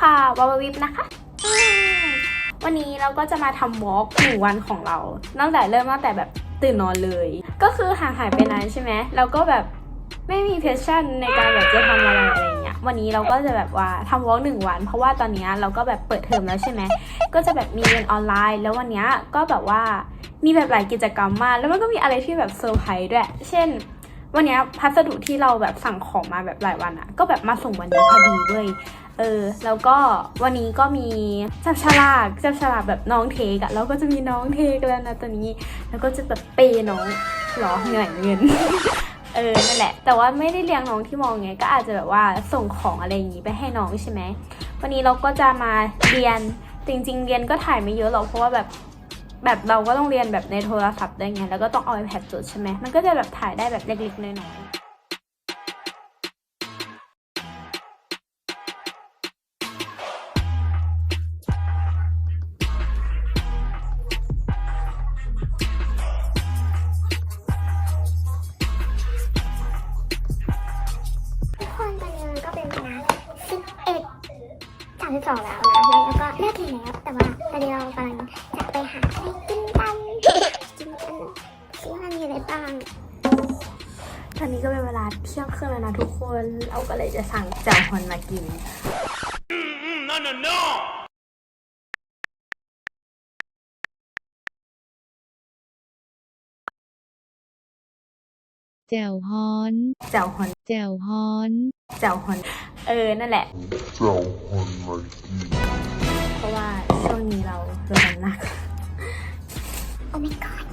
ค่ะวาววิบนะคะ วันนี้เราก็จะมาทำวอล์กหนึ่งวันของเรา ตั้งแต่เริ่มตั้งแต่แบบตื่นนอนเลย ก็คือห่างหายไปนานใช่ไหมเราก็แบบไม่มีเพชชั่นในการแบบจะทำอะไรอะไรเงี้ย วันนี้เราก็จะแบบว่าทำวอล์กหนึ่งวัน เพราะว่าตอนนี้เราก็แบบเปิดเทอมแล้วใช่ไหม ก็จะแบบมีเรียนออนไลน์ แล้ววันนี้ก็แบบว่ามีแบบหลายกิจกรรมมาก แล้วมันก็มีอะไรที่แบบเซอร์ไพรส์ด้วย เช่น วันนี้พัสดุที่เราแบบสั่งของมาแบบหลายวันอะก็แบบมาส่งวันนี้พอดีด้วย เออ แล้วก็วันนี้ก็มีจับฉลากจับฉลากแบบน้องเทกอะแล้วก็จะมีน้องเทกแล้วนะตอนนี้ แล้วก็จะแบบเปย์น้องหรอเหนื่อยเงิน เออ นั่นแหละ แต่ว่าไม่ได้เลี้ยงน้องที่มองไง ก็อาจจะแบบว่าส่งของอะไรอย่างนี้ไปให้น้องใช่ไหม วันนี้เราก็จะมาเรียน จริง ๆ เรียนก็ถ่ายไม่เยอะหรอก เพราะว่าแบบแบบเราก็ต้องเรียนแบบในโทรศัพท์ได้วยไง แล้วก็ต้องเอา iPad จดใช่ไหมมันก็จะแบบถ่ายได้แบบเล็กๆน้อยๆามสิบสองแล้วนะ แล้วก็เลิกเรียนแล้ว แต่ว่าตอนนี้เรากำลังจะไปหาอะไรกินกันกินกันซิว่ามีอะไรบ้างตอนนี้ก็เป็นเวลาเที่ยงคืนแล้วนะทุกคน เราก็เลยจะสั่งแจ่วฮอนมากิน No, no, no! แจ่วฮอนแจ่วฮอนแจ่วฮอนแจ่วฮอน เออ นั่นแหละเจ้าคนมากินเพราะว่าช่วงนี้เราเรียนหนัก โอ้ my god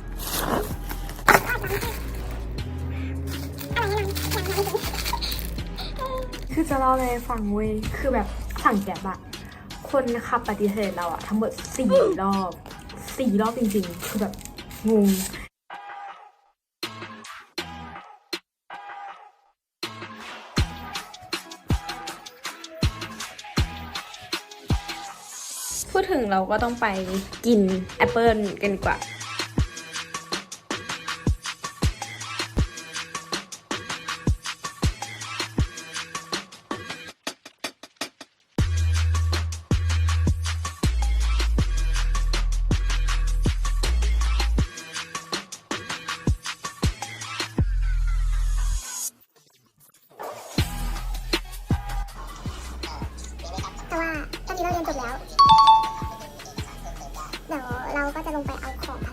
คือจะเล่าเลยฟังเว้ย คือแบบสั่งแกบอะคนขับปฏิเสธเราอะทั้งหมดสี่รอบสี่รอบจริงๆ คือแบบงง พูดถึงเราก็ต้องไปกินแอปเปิลกันดีกว่า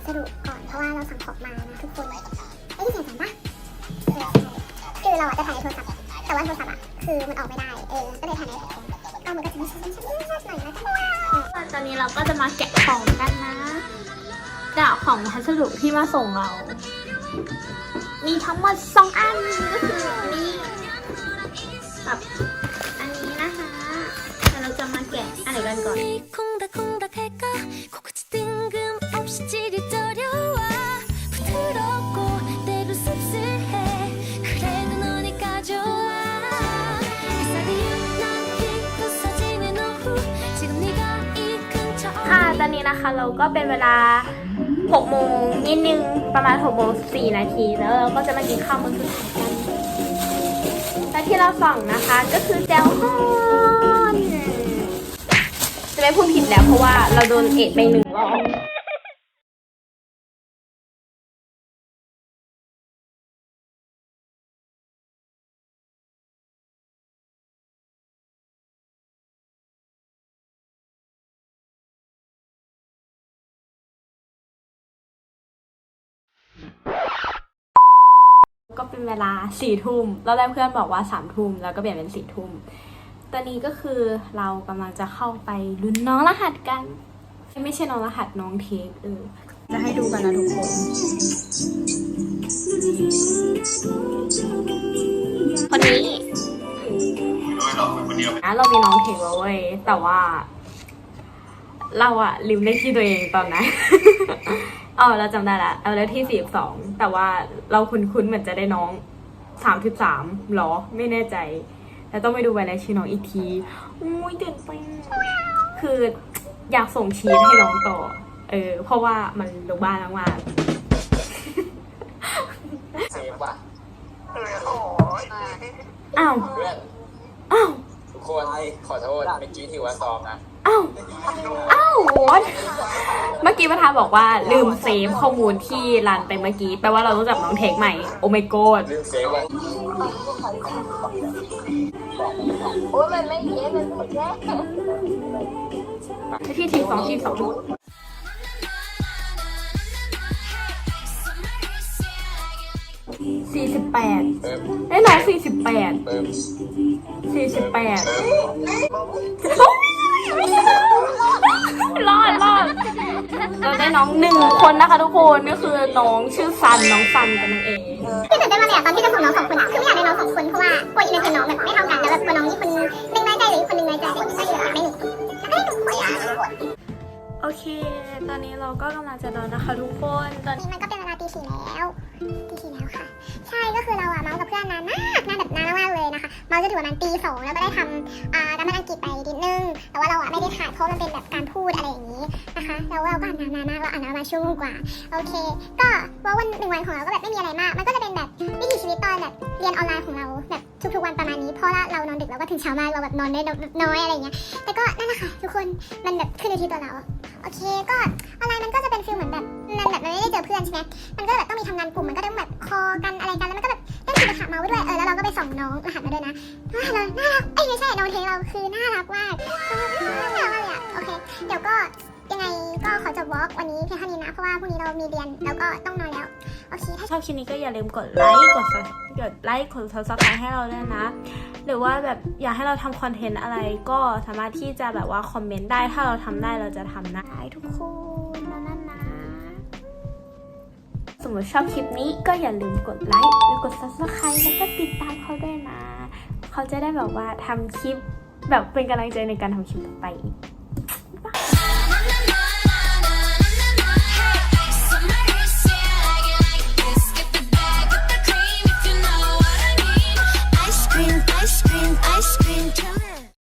สดุก่อนเพราะว่าเราสั่งของมานะทุกคนไอ้ยที่เสียงกันปะคือเราอะจะถ่ายในโทรศัพท์แต่ว่าโทรศัพท์อะคือมันออกไม่ได้เออก็เลยถ่ายในแพดเอามันก็จะมีชั้นชั้นชั้นหน่อยนะตอนนี้เราก็จะมาแกะของกันนะแกะของพัสดุที่มาส่งเรา มีทั้งหมดสองอันก็คือนนี้กับอันนี้นะคะเดี๋ยวเราจะมาแกะอันไหนกันก่อน นี้นะคะ เราก็เป็นเวลา6โมงนิดนึงประมาณ6โมง4นาทีแล้วเราก็จะมากินข้าวมื้อสุดท้ายกันและที่เราสั่งนะคะก็คือแจวฮอนจะไม่พูดผิดแล้วเพราะว่าเราโดนเอะไปหนึ่งรอบ เป็นเวลาสี่ทุ่มแล้วแรกเพื่อนบอกว่าสามทุ่มแล้วก็เปลี่ยนเป็นสี่ทุ่มตอนนี้ก็คือเรากำลังจะเข้าไปลุ้นน้องรหัสกัน ไม่ใช่น้องรหัสน้องเทคเออจะให้ดูกันนะทุกคนคนนี้นะเรามีน้องเทคแล้วเว้ยแต่ว่า เราอะลืมเลขที่ตัวเองตอนนั้น อ๋อเราจำได้ละเอาเลขที่สี่สองแต่ว่าเราคุ้นๆเหมือนจะได้น้องสามสิบสามหรอไม่แน่ใจ แล้วต้องไปดูใบรายชื่อน้องอีกทีอุ้ยตื่นเต้นคืออยากส่งชีสให้น้องต่อ เออ เพราะว่ามันลงบ้านมากๆอ้าว อ้าวคนขอโทษเมื่อกี้ถือว่าซ้อมนะอ้าวอ้าววอดเมื่อกี้ประธานบอกว่าลืมเซฟข้อมูลที่รันไปเมื่อกี้ แปลว่าเราต้องจับน้องเทคใหม่ โอ my god ลืมเซฟไว้โอ้ยมันไม่เย็นมันไม่แย่ที่ทีสองทีสองสี่สิบแปดเติมเอ้ยน้องสี่สิบแปดเติมสี่สิบแปดรอดรอด เราได้น้องหนึ่งคนนะคะทุกคนก็คือน้องชื่อซันน้องซันกันนั่นเองที่ตื่นเต้นมากเลยอะตอนที่จะส่งน้องสองคนอะคือไม่อยากได้น้องสองคนเพราะว่ากลัวอินเตอร์น้องแบบไม่เท่ากันแล้วแบบกลัวน้องมีคนหนึงน้อยใจหรืออีกคนหนึงน้อยใจอะไรอย่างเงี้ยก็เลยอยากได้หนึ่งคนแล้วก็ได้หนึ่งคนอะโอเค ตอนนี้เราก็กำลังจะนอนนะคะทุกคนตอนนี่มันก็เป็นเวลาตีสี่แล้วตีสี่แล้วค่ะ ใช่ก็คือเราอะเมาส์กับเพื่อนนานมากนานแบบนานมากๆเลยนะคะเมาจะถึงประมาณตีสองแล้วก็ได้ทำการบ้านอังกฤษไปนิดนึง แต่ว่าเราอะไม่ได้ถ่ายเพราะมันเป็นแบบการพูดอะไรอย่างนี้นะคะแล้วเราก็อ่านนานมากเราอ่านามาชั่วโมงกว่าโอเค ก็ว่าวันหนึ่งวันของเราก็แบบไม่มีอะไรมาก มันก็จะเป็นแบบวิถีชีวิตตอนแบบเรียนออนไลน์ของเราแบบทุกๆวันประมาณนี้เพราะว่าเรานอนดึกเราก็ถึงเช้ามากเราแบบนอนได้น้อยอะไรเงี้ยแต่ก็นั่นแหละค่ะทุกคนมันแบบขึ้นในที่ตัวเราโอเคก็ออนไลน์มันก็จะเป็นฟิลเหมือนแบบมันแบบมันไม่ได้เจอเพื่อนใช่ไหมมันก็แบบต้องมีทำงานกลุ่มมันก็ต้องแบบคอกันอะไรกันแล้วมันก็ แบบได้คุยกับขาเมาส์ด้วยเออแล้วเราก็ไปส่องน้องรหัสมาด้วยนะน่ารักน่ารักเอ้ยไม่ใช่น้องเทเราคือน่ารักมากน่ารักมากเลยอะโอเค เดี๋ยวก็ยังไงก็ขอจบวอล์กวันนี้เพียงเท่านี้นะ เพราะว่าพรุ่งนี้เรามีเรียนแล้วก็ต้องนอนแล้วโอเคถ้าชอบคลิปนี้ก็อย่าลืมกดไลค์กด Sub- กดไลค์กด subscribe ให้เราด้วยนะ หรือว่าแบบอยากให้เราทำคอนเทนต์อะไรก็สามารถที่จะแบบว่าคอมเมนต์ได้ถ้าเราทำได้เราจะทำนะทุกคนนะนนะ สมมติชอบคลิปนี้ก็อย่าลืมกดไลค์หรือกด subscribe แล้วก็ติดตามเขาด้วยนะ เขาจะได้แบบว่าทำคลิปแบบเป็นกำลังใจในการทำคลิปต่อไปอีก